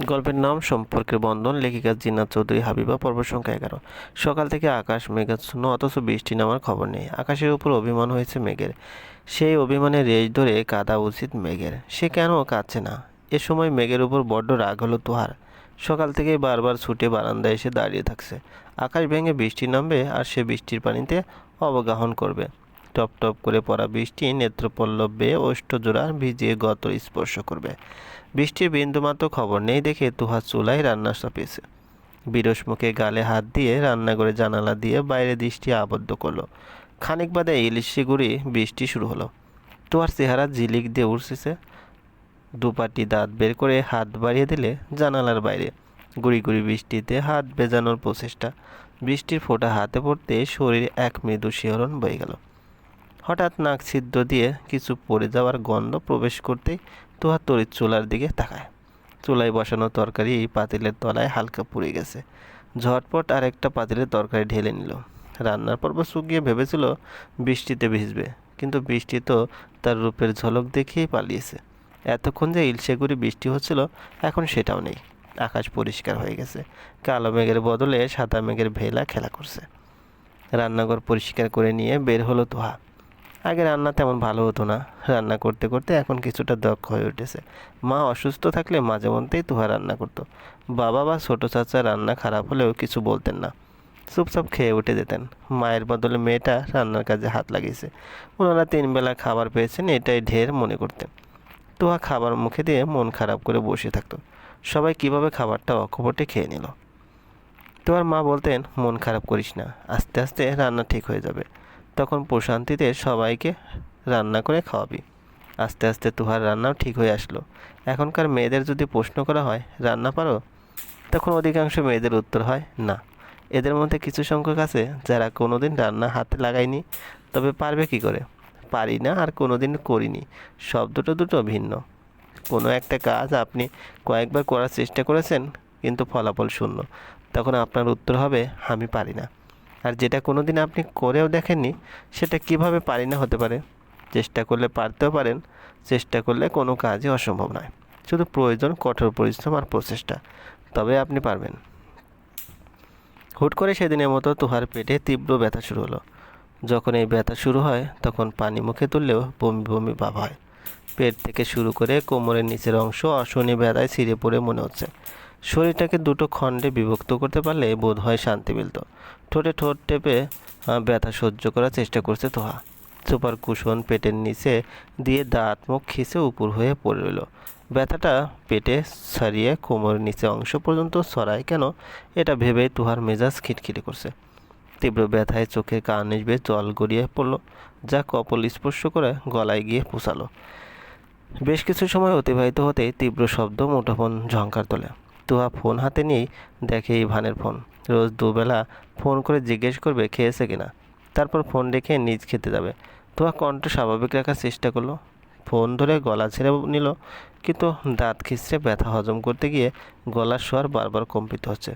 গল্পের নাম সম্পর্কের বন্ধন, লেখিকা জিনা চৌধুরী, হাবিবা পর্ব সংখ্যা এগারো। সকাল থেকে আকাশ মেঘাচ্ছন্ন অথচ বৃষ্টি নামার খবর নেই। আকাশের উপর অভিমান হয়েছে মেঘের। সেই অভিমানে রেশ ধরে কাঁদা উচিত মেঘের। সে কেন কাঁদছে না? এ সময় মেঘের উপর বড্ড রাগ হলো তোহার। সকাল থেকেই বারবার ছুটে বারান্দায় এসে দাঁড়িয়ে থাকছে। আকাশ ভেঙে বৃষ্টি নামবে আর সে বৃষ্টির পানিতে অবগাহন করবে। টপ টপ করে পড়া বৃষ্টি নেত্রপল্লব বেয়ে ওষ্ঠজোড়া ভিজিয়ে গত স্পর্শ করবে। বৃষ্টির বিন্দুমাত্র খবর নেই দেখে তুহা চুলায় রান্না চাপিয়েছে। বিরস মুখে গালে হাত দিয়ে রান্নাঘরে জানালা দিয়ে বাইরে দৃষ্টি আবদ্ধ করল। খানিক বাদে ইলিশি গুড়ি বৃষ্টি শুরু হলো। তুহার চেহারা ঝিলিক দিয়ে উঠতেছে দুপাটি দাঁত বের করে হাত বাড়িয়ে দিলে জানালার বাইরে। গুড়ি গুড়ি বৃষ্টিতে হাত ভেজানোর প্রচেষ্টা। বৃষ্টির ফোঁটা হাতে পড়তে শরীরে এক মৃদু শিহরণ বয়ে গেল। হঠাৎ নাক ছিদ্র দিয়ে কিছু পড়ে যাওয়ার গন্ধ প্রবেশ করতেই তুহার তরির চুলার দিকে তাকায়। চুলায় বসানো তরকারি এই পাতিলের তলায় হালকা পুড়ে গেছে। ঝটপট আরেকটা পাতিলের তরকারি ঢেলে নিল। রান্নার পর্ব শুকিয়ে ভেবেছিল বৃষ্টিতে ভিজবে, কিন্তু বৃষ্টি তো তার রূপের ঝলক দেখেই পালিয়েছে। এতক্ষণ যে ইলশেগুড়ি বৃষ্টি হচ্ছিল, এখন সেটাও নেই। আকাশ পরিষ্কার হয়ে গেছে। কালো মেঘের বদলে সাদা মেঘের ভেলা খেলা করছে। রান্নাঘর পরিষ্কার করে নিয়ে বের হলো তোহা। আগে রান্না তেমন ভালো হতো না। রান্না করতে করতে এখন কিছুটা দক্ষ হয়ে উঠেছে। মা অসুস্থ থাকলে মাঝে মধ্যেই তুহা রান্না করতো। বাবা বা ছোটো চাচা রান্না খারাপ হলেও কিছু বলতেন না। চুপচাপ খেয়ে উঠে যেতেন। মায়ের বদলে মেয়েটা রান্নার কাজে হাত লাগিয়েছে। ওনারা তিন বেলা খাবার পেয়েছেন, এটাই ঢের মনে করতেন। তুহা খাবার মুখে দিয়ে মন খারাপ করে বসে থাকতো। সবাই কীভাবে খাবারটা অকপটে খেয়ে নিল? তোমার মা বলতেন, মন খারাপ করিস না। আস্তে আস্তে রান্না ঠিক হয়ে যাবে। তখন প্রশান্তিতে সবাইকে রান্না করে খাওয়াবি। আস্তে আস্তে তুহার রান্নাও ঠিক হয়ে আসলো। এখনকার মেয়েদের যদি প্রশ্ন করা হয়, রান্না পারো? তখন অধিকাংশ মেয়েদের উত্তর হয়, না। এদের মধ্যে কিছু সংখ্যক আছে যারা কোনোদিন রান্না হাতে লাগায়নি, তবে পারবে কি করে? পারি না আর কোনোদিন করিনি। শব্দটা দুটো ভিন্ন। কোনো একটা কাজ আপনি কয়েকবার করার চেষ্টা করেছেন, কিন্তু ফলাফল শূন্য। তখন আপনার উত্তর হবে, আমি পারি না। আর যেটা কোনো দিন আপনি করেও দেখেননি, সেটা কীভাবে পারি না হতে পারে? চেষ্টা করলে পারতেও পারেন, চেষ্টা করলে কোনো কাজই অসম্ভব নয়। শুধু প্রয়োজন, কঠোর পরিশ্রম আর প্রচেষ্টা, তবে আপনি পারবেন। হুট করে সেদিনের মতো তুহার পেটে তীব্র ব্যথা শুরু হলো। যখন এই ব্যথা শুরু হয়, তখন পানি মুখে তুললেও বমি বমি ভাব হয়। পেট থেকে শুরু করে কোমরের নিচের অংশ অশনি ব্যথায় ছিঁড়ে পড়ে মনে হচ্ছে। শরীরটাকে দুটো খণ্ডে বিভক্ত করতে পারলে বোধ হয় শান্তি মিলত। ঠোঁটে ঠোঁট টেপে ব্যথা সহ্য করার চেষ্টা করছে তোহা। সুপার কুশন পেটের নিচে দিয়ে দাঁত মুখ খিসে উপর হয়ে পড়ে রইল। ব্যথাটা পেটে ছাড়িয়ে কোমরের নিচে অংশ পর্যন্ত ছড়ায় কেন, এটা ভেবে তুহার মেজাজ খিটখিটে করছে। তীব্র ব্যথায় চোখের কান নিসবে জল গড়িয়ে পড়ল, যা কপল স্পর্শ করে গলায় গিয়ে পোষালো। বেশ কিছু সময় অতিবাহিত হতেই তীব্র শব্দ মুঠোফোন ঝঙ্কার তোলে। তুহা ফোন হাতে নিয়েই দেখে ইভানের ফোন। রোজ দুবেলা ফোন করে জিজ্ঞেস করবে খেয়েছে কিনা। তারপর ফোন রেখে নিজ খেতে যাবে। তুহা কণ্ঠ স্বাভাবিক রাখার চেষ্টা করল। ফোন ধরে গলা ছেড়ে নিল, কিন্তু দাঁত খিচড়ে ব্যথা হজম করতে গিয়ে গলার স্বর বারবার কম্পিত হচ্ছে।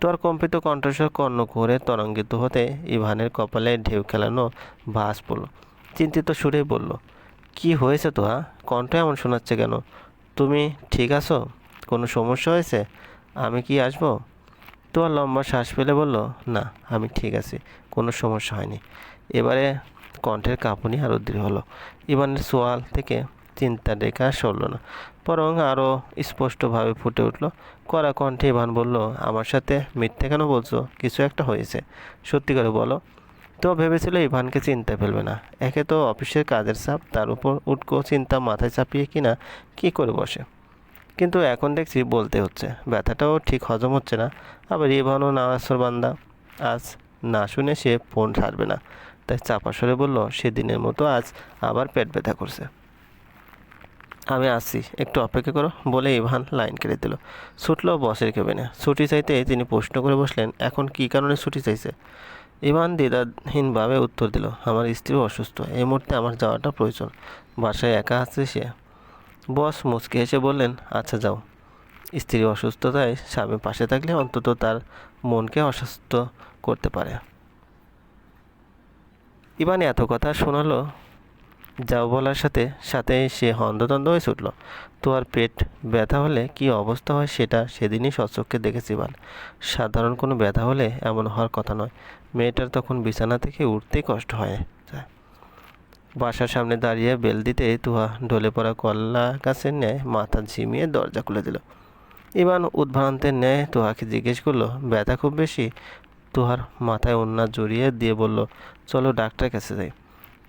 তোর কম্পিত কণ্ঠস্বর কর্ণ করে তরঙ্গিত হতে ইভানের কপালে ঢেউ খেলানো ভাস পড়ল। চিন্তিত সুরেই বলল, কি হয়েছে তো হ্যাঁ কণ্ঠ এমন শোনাচ্ছে কেন? তুমি ঠিক আছো? কোনো সমস্যা হয়েছে? আমি কি আসব? তোমার লম্বা শ্বাস ফেলে বলল, না, আমি ঠিক আছি, কোনো সমস্যা হয়নি। এবারে কণ্ঠের কাঁপুনি আরও দৃঢ় হলো। ইভানের সোয়াল থেকে চিন্তার রেখা সরল না, বরং আরও স্পষ্টভাবে ফুটে উঠল। কড়া কণ্ঠে ইভান বলল, আমার সাথে মিথ্যে কেন বলছো? কিছু একটা হয়েছে। সত্যি করে বলো। তো ভেবেছিল ইভানকে চিন্তা ফেলবে না। একে তো অফিসের কাজের চাপ, তার উপর উটকো চিন্তা মাথায় চাপিয়ে কিনা, কি করে বসে? কিন্তু এখন দেখছি বলতে হচ্ছে। ব্যথাটাও ঠিক হজম হচ্ছে না। আবার ইভানও না আসর বান্দা। আজ না শুনে সে ফোন ছাড়বে না। তাই চাপা সরে বলল, সেদিনের মতো আজ আবার পেট ব্যথা করছে। আমি আসছি। একটু অপেক্ষা করো। বলে ইভান লাইন কেটে দিল। ছুটলো বসের কেবিনে। ছুটি চাইতে তিনি প্রশ্ন করে বসলেন, এখন কী কারণে ছুটি চাইছে? ইভান দ্বিধাহীনভাবে উত্তর দিল, আমার স্ত্রী অসুস্থ। এই মুহূর্তে আমার যাওয়াটা প্রয়োজন। বাসায় একা আছে সে। বস মুচকে হেসে বললেন আচ্ছা যাও। স্ত্রী অসুস্থতায় স্বামী পাশে থাকলে অন্তত তার মনকে অসুস্থ করতে পারে। ইভান এত কথা শোনালো, যাও বলার সাথে সাথে সে হন্তদন্ত হয়ে ছুটল। তোয়ার পেট ব্যথা হলে কি অবস্থা হয় সেটা সেদিনই সচক্ষে দেখেছি বান সাধারণ কোনো ব্যথা হলে এমন হওয়ার কথা নয়। মেয়েটার তখন বিছানা থেকে উঠতেই কষ্ট হয়। বাসার সামনে দাঁড়িয়ে বেল দিতে তুহা ঢলে পড়া কল্লা গাছের ন্যায় মাথা ঝিমিয়ে দরজা খুলে দিল। ইবান উদ্ভ্রান্তের ন্যায় তুহাকে জিজ্ঞেস করল, ব্যথা খুব বেশি? তুহার মাথায় ওন্না জড়িয়ে দিয়ে বলল, চলো ডাক্তারের কাছে যাই।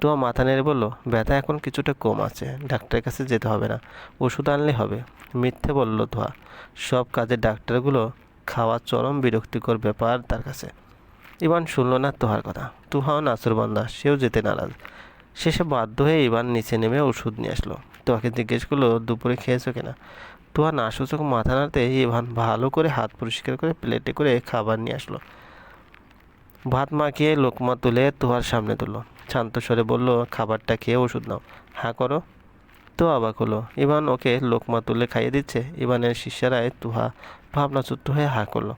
তুহা মাথা নেড়ে বলল, ব্যথা এখন কিছুটা কম আছে ডাক্তারের কাছে যেতে হবে না, ওষুধ আনলে হবে। মিথ্যে বলল তুহা, সব কাজে ডাক্তারগুলো খাওয়া চরম বিরক্তিকর ব্যাপার তার কাছে। ইবান শুনল না তোহার কথা। তুহাও নাসুরবান্দা, সেও যেতে নারাজ। শেষে বাধ্য হয়ে ইবান নিচে নেমে ওষুধ নিয়ে আসলো। তোহাকে জিজ্ঞেস করল, দুপুরে খেয়েছো কিনা? তুহা নাসূচক মাথা নাড়তে ইভান ভালো করে হাত পরিষ্কার করে প্লেটে করে খাবার নিয়ে আসলো। ভাত মাখিয়ে লোকমা তুলে তুহার সামনে তুললো। শান্ত স্বরে বলল, খাবারটা খেয়ে ওষুধ নাও। হাঁ করো। তো অবাক হলো। ইভান ওকে লোকমা তুলে খাইয়ে দিচ্ছে। ইভানের শিষ্যারায় তুহা ভাবনাচ্যুত হয়ে হাঁ করল।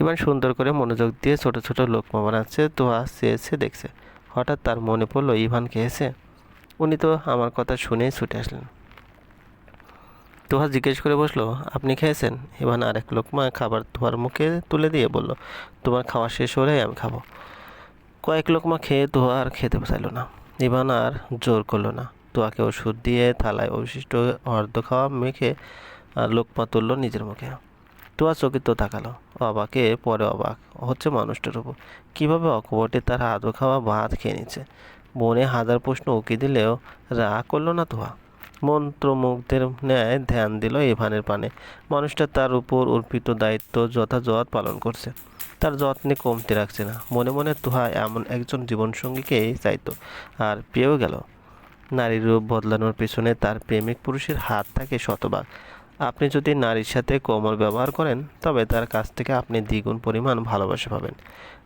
ইভান সুন্দর করে মনোযোগ দিয়ে ছোট ছোট লোকমা বানাচ্ছে তুহা চেয়েছে দেখছে। হঠাৎ তার মনে পড়ল, ইভান খেয়েছে? উনি তো আমার কথা শুনেই ছুটে আসলেন। তুহা জিজ্ঞেস করে বসল, আপনি খেয়েছেন? ইভান আরেক লোকমা খাবার তুহার মুখে তুলে দিয়ে বলল, তোমার খাওয়া শেষ হলেই আমি খাব। কয়েক লোকমা খেয়ে তুহা আর খেতে চাইলো না। ইভান আর জোর করল না। তোয়াকে ওষুধ দিয়ে থালায় অবশিষ্ট অর্ধ খাওয়া মেখে আর লোকমা তুললো নিজের মুখে। তোয়া চকিত তাকালো। অবাকে, পরে অবাক হচ্ছে মানুষটার উপর। কীভাবে অকপটে তার আদো খাওয়া ভাত খেয়ে নিচ্ছে? মনে হাজার প্রশ্ন উকি দিলেও রাগ করল না তোয়া মন্ত্রমুগ্ধের ন্যায় ধ্যান দিল ইভানের পানে। মানুষটা তার উপর অর্পিত দায়িত্ব যথাযথ পালন করছে। তার যত্নে কমতে রাখছে না। মনে মনে তুহা এমন একজন জীবনসঙ্গীকেই চাইতো আর পেয়েও গেল। নারীর রূপ বদলানোর পেছনে তার প্রেমিক পুরুষের হাত থাকে শতভাগ। আপনি যদি নারীর সাথে কোমল ব্যবহার করেন, তবে তার কাছ থেকে আপনি দ্বিগুণ পরিমাণ ভালোবাসা পাবেন।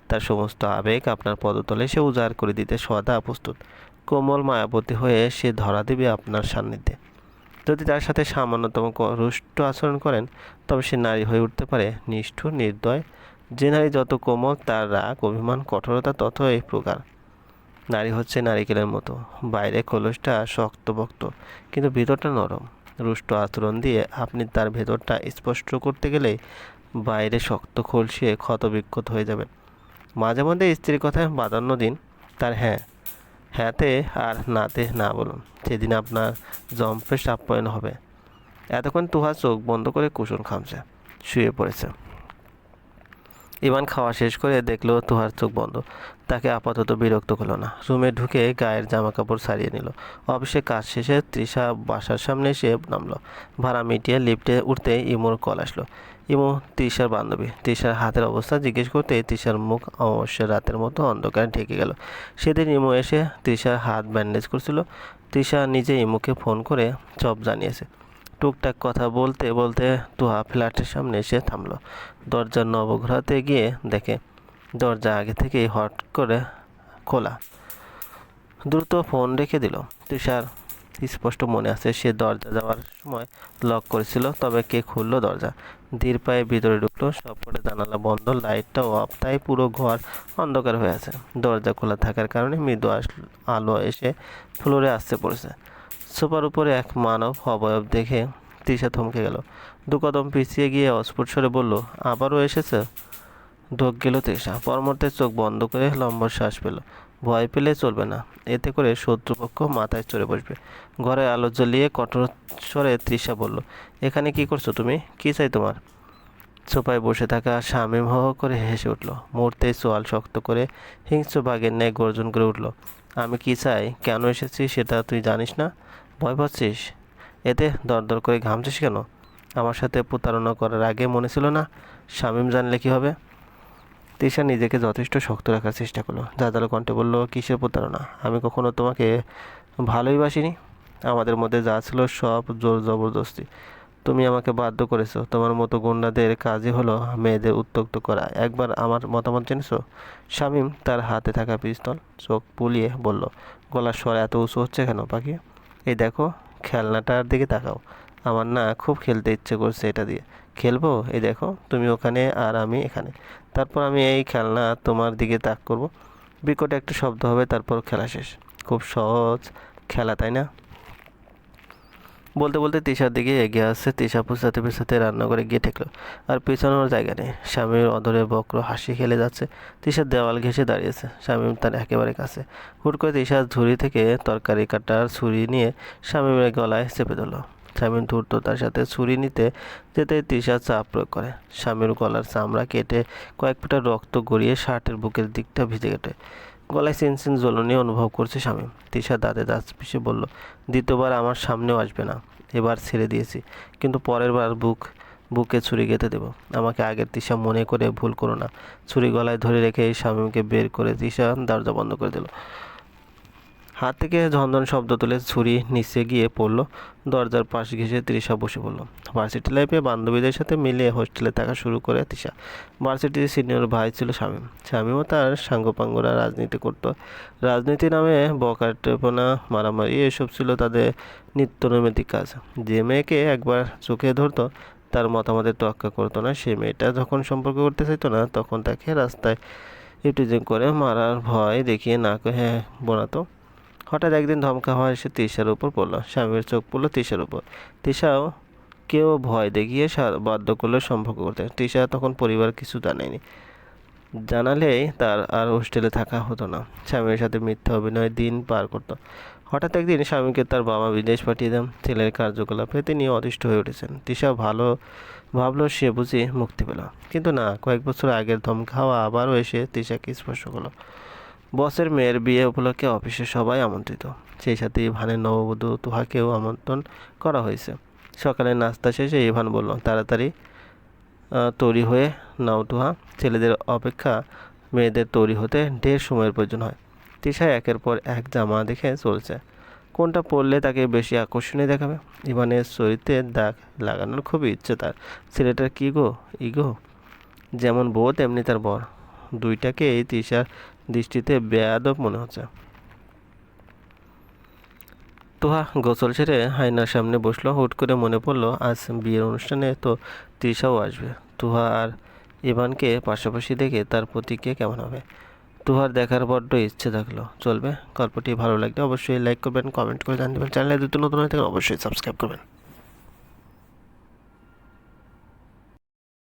তার সমস্ত আবেগ আপনার পদতলে সে উজাড় করে দিতে সদা প্রস্তুত। কোমল মায়াবতী হয়ে সে ধরা দেবে আপনার সান্নিধ্যে। যদি তার সাথে সামান্যতম রুষ্ট আচরণ করেন, তবে সে নারী হয়ে উঠতে পারে নিষ্ঠুর, নির্দয়। যে নারী যত কোমল, তার রাগ, অভিমান, কঠোরতা তত এই প্রকার। নারী হচ্ছে নারিকেলের মতো। বাইরে খোলসটা শক্তপোক্ত, কিন্তু ভিতরটা নরম। রুষ্ট আচরণ দিয়ে আপনি তার ভেতরটা স্পষ্ট করতে গেলে বাইরে শক্ত খলসিয়ে ক্ষতবিক্ষত হয়ে যাবেন। মাঝে মধ্যে স্ত্রীর কথায় বাদান্য দিন, তার হ্যাঁ হ্যাঁতে আর নাতে না বলুন, সেদিন আপনার জম্পেশ আপ্যায়ন হবে। এতক্ষণ তুহা চোখ বন্ধ করে কুসুন খামছে, শুয়ে পড়েছে। ইমান খাওয়া শেষ করে দেখল তুহার চোখ বন্ধ। তাকে আপাতত বিরক্ত করল না। রুমে ঢুকে গায়ের জামা কাপড় সারিয়ে নিল। অফিসে কাজ শেষে তৃষা বাসার সামনে এসে নামলো। ভাড়া মিটিয়ে লিফটে উঠতে ইমোর কল আসলো। ইমো, তৃষার বান্ধবী। তৃষার হাতের অবস্থা জিজ্ঞেস করতে তৃষার মুখ অমাবস্যার রাতের মতো অন্ধকারে ঢেকে গেল। সেদিন ইমো এসে তৃষার হাত ব্যান্ডেজ করছিল। তৃষা নিজে ইমোকে ফোন করে সব জানিয়েছে। টুকটাক কথা বলতে বলতে তুহা ফ্ল্যাটের সামনে এসে থামলো। দরজার নবঘোরাতে গিয়ে দেখে, দরজা আগে থেকেই হট করে খোলা। দ্রুত ফোন রেখে দিল। তুষার স্পষ্ট মনে আছে, সে দরজা যাওয়ার সময় লক করেছিল, তবে কে খুললো দরজা? ধীর পায়ে ভিতরে ঢুকলো, সবকটা জানালা বন্ধ, লাইটটাও অফ, তাই পুরো ঘর অন্ধকার হয়ে আছে। দরজা খোলা থাকার কারণে মৃদু আলো এসে ফ্লোরে আসতে পড়েছে। সোফার উপরে এক মানব অবয়ব দেখে তৃষা থমকে গেল। দু কদম পিছিয়ে গিয়ে অস্ফুট স্বরে বলল, আবারও এসেছে? ঢোক গেল তৃষা। পরমুহূর্তে চোখ বন্ধ করে লম্বা শ্বাস পেল ভয় পেলে চলবে না। এতে করে শত্রুপক্ষ মাথায় চড়ে বসবে। ঘরে আলো জ্বলিয়ে কঠোর স্বরে তৃষা বলল, এখানে কি করছ তুমি? কি চাই তোমার? সোফায় বসে থাকা স্বামী হ করে হেসে উঠল। মুহূর্তেই সোয়াল শক্ত করে হিংস্র বাঘের ন্যায় গর্জন করে উঠল, আমি কি চাই? কেন এসেছি সেটা তুই জানিস না? ভয় পাচ্ছিস? এতে দরদর করে ঘামছিস কেন? আমার সাথে প্রতারণা করার আগে মনে ছিল না শামীম জানলে কি হবে? তৃষা নিজেকে যথেষ্ট শক্ত রাখার চেষ্টা করল। দাদালো কণ্ঠে বলল, কিসের প্রতারণা? আমি কখনো তোমাকে ভালোই বাসিনি। আমাদের মধ্যে যা ছিল সব জোর জবরদস্তি। তুমি আমাকে বাধ্য করেছ। তোমার মতো গুন্ডাদের কাজই হলো মেয়েদের উত্তক্ত করা। একবার আমার মতামত জেনেছো? শামীম তার হাতে থাকা পিস্তল, চোখ পুলিয়ে বলল, গলার স্বর এত উঁচু হচ্ছে কেন, পাখি? এই দেখো, খেলনাটার দিকে তাকাও। আমার না খুব খেলতে ইচ্ছে করছে এটা দিয়ে। খেলব? এই দেখো, তুমি ওখানে আর আমি এখানে। তারপর আমি এই খেলনা তোমার দিকে তাক করব। বিকট একটা শব্দ হবে, তারপর খেলা শেষ। খুব সহজ খেলা, তাই না? বলতে বলতে তিশার দিকে এগিয়ে আসছে। তিশা পুষাতে পুষাতে রান্নাঘরে গিয়ে ঠেকলো। আর পেছানোর জায়গা নেই। স্বামীর অদরে বক্র হাসি খেলে যাচ্ছে। তিশার দেওয়াল ঘেঁষে দাঁড়িয়েছে। স্বামী তার একেবারে কাছে। হুট করে তিশার ঝুড়ি থেকে তরকারি কাটার ছুরি নিয়ে স্বামীর গলায় চেপে ধরলো। স্বামীর ধূর্ত তার সাথে ছুরি নিতে যেতে তৃষা চাপ প্রয়োগ করে। স্বামীর গলার চামড়া কেটে কয়েক ফোঁটা রক্ত গড়িয়ে শার্টের বুকের দিকটা ভিজে কেটে গলায় চিনচিন জ্বলনে অনুভব করছে স্বামী তৃষা দাঁতে দাঁত পিষে বলল, দ্বিতীয়বার আমার সামনেও আসবে না, এবার ছেড়ে দিয়েছি, কিন্তু পরের বার বুক, বুকে ছুরি গেঁথে দেবো। আমাকে আগের তৃষা মনে করে ভুল করো না। ছুরি গলায় ধরে রেখে এই স্বামীকে বের করে তৃষা দরজা বন্ধ করে দিল। হাত থেকে ঝনঝন শব্দ তুলে ছুরি নিচে গিয়ে পড়ল। দরজার পাশ ঘেঁষে তৃষা বসে পড়ল। ভার্সিটি লাইফে বান্ধবীদের সাথে মিলে হোস্টেলে থাকা শুরু করে তৃষা। ভার্সিটির সিনিয়র ভাই ছিল স্বামী স্বামীও তার সাঙ্গপাঙ্গরা রাজনীতি করত। রাজনীতি নামে বকাটেপনা, মারামারি এসব ছিল তাদের নিত্য নৈমিত্তিক কাজ। যে মেয়েকে একবার চোখে ধরতো, তার মতামতের তোয়াক্কা করতো না। সে মেয়েটা যখন সম্পর্ক করতে চাইতো না, তখন তাকে রাস্তায় ইপটিজিং করে মারার ভয় দেখিয়ে না হ্যাঁ বোনাতো। হঠাৎ একদিন ধমকা হওয়া এসে তিশার উপর পড়ল। স্বামীর চোখ পড়ল তিশার উপর। তিশাও কেউ ভয় দেখিয়ে বাধ্য করল সম্পর্ক করতে। তিশা তখন পরিবার কিছু জানায়নি। জানালেই তার আর হোস্টেলে থাকা হতো না। স্বামীর সাথে মিথ্যা অভিনয় দিন পার করতো। হঠাৎ একদিন স্বামীকে তার বাবা বিদেশ পাঠিয়ে দেন। ছেলের কার্যকলাপে তিনি অতিষ্ঠ হয়ে উঠেছেন। তিশা ভালো ভাবলো সে বুঝি মুক্তি পেল। কিন্তু না, কয়েক বছর আগের ধমকা হাওয়া আবারও এসে তিশাকে স্পর্শ করল। বসের মেয়ের বিয়ে উপলক্ষে অফিসে সবাই আমন্ত্রিত। সেই সাথে ইভানের নববধূ তুহাকেও আমন্ত্রণ করা হয়েছে। সকালে নাস্তা শেষে ইভান বলল, তাড়াতাড়ি তৈরি হয়ে নাও তুহা। ছেলেদের অপেক্ষা মেয়েদের তৈরি হতে ঢের সময়ের প্রয়োজন হয়। তৃষা একের পর এক জামা দেখে চলছে। কোনটা পরলে তাকে বেশি আকর্ষণীয় দেখাবে? ইভানের চরিত্রে দাগ লাগানোর খুবই ইচ্ছে তার। ছেলেটার কী গো? ইগো? যেমন বউ, তেমনি তার বর। দুইটাকে এই তৃষার দৃষ্টিতে বেয়াদব মনে হচ্ছে। তোহা গোসল সেরে আয়নার সামনে বসল, হুট করে মনে পড়ল, আজ বিয়ের অনুষ্ঠানে তো তৃষাও আসবে। তুহা আর ইভানকে পাশাপাশি দেখে তার প্রতিক্রিয়া কেমন হবে? তুহার দেখার বড্ড ইচ্ছে থাকল। চলবে গল্পটি ভালো লাগলে অবশ্যই লাইক করবেন, কমেন্ট করে জানতে পারেন চ্যানেলে দুটো নতুন হয়ে থাকলে অবশ্যই সাবস্ক্রাইব করবেন।